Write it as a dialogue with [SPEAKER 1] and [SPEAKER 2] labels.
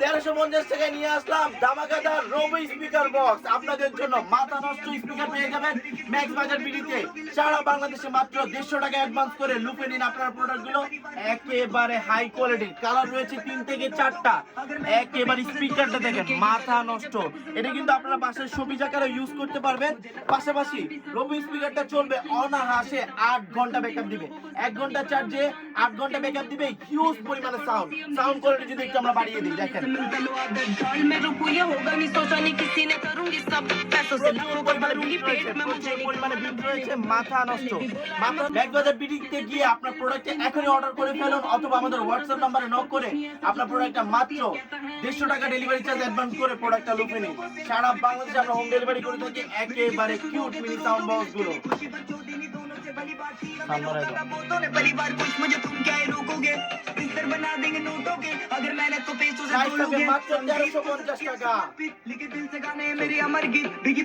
[SPEAKER 1] তেরোশো পঞ্চাশ টাকায় নিয়ে আসলাম ধামাকাদার রবি স্পিকার বক্স আপনাদের জন্য মাথা নষ্ট স্পিকার পেয়ে যাবেন ম্যাক্স বাজার বিডিতে। সারা বাংলাদেশে মাত্র দেড়শো টাকা অ্যাডভান্স করে লুপে নিন আপনার প্রোডাক্টগুলো। একেবারে হাই কোয়ালিটির কালার রয়েছে তিন থেকে চারটা। একেবারে স্পিকারটা দেখেন, মাথা নষ্ট। এটা কিন্তু আপনারা বাসায় ছবি আকারে ইউজ করতে পারবেন। পাশাপাশি রবি স্পিকারটা চলবে অনাহাসে আট ঘণ্টা ব্যাকআপ দিবে। এক ঘণ্টা চার্জে আট ঘণ্টা ব্যাকআপ দিবে হিউজ পরিমাণে সাউন্ড সাউন্ড কোয়ালিটি যদি একটু আমরা বাড়িয়ে দিই, দেখেন।
[SPEAKER 2] मिलता लो आदत ढाल में रुकू ये होगा नहीं सोचा नहीं किसी ने करूंगी सब पैसों से
[SPEAKER 1] প্রচুর
[SPEAKER 2] लाखों
[SPEAKER 1] পরিমাণে
[SPEAKER 2] करूंगी
[SPEAKER 1] বিট রয়েছে
[SPEAKER 2] पेट में मुझे
[SPEAKER 1] প্রচুর পরিমাণে বিট রয়েছে মাথা নষ্ট মাথা ব্যাগবাজার বিডিতে গিয়ে আপনার প্রোডাক্টে এখনই অর্ডার করে ফেলুন অথবা আমাদের হোয়াটসঅ্যাপ নাম্বারে নক করে আপনার প্রোডাক্টটা মাত্র দেড়শো টাকা ডেলিভারি চার্জ অ্যাডভান্স করে প্রোডাক্টটা লুপে নিন সারা বাংলাদেশে আমরা হোম ডেলিভারি করে থাকি একেবারে কিউট মিনি সাউন্ড বক্স গুলো সামনে রাখো।
[SPEAKER 2] बोतों ने पहली बार कुछ मुझे तुम क्या ही रोकोगे बिस्तर बना देंगे नोटों के अगर मैंने तो पैसों
[SPEAKER 1] लाइफ में
[SPEAKER 2] लिखे दिल से गाने मेरी अमर गीत बिगी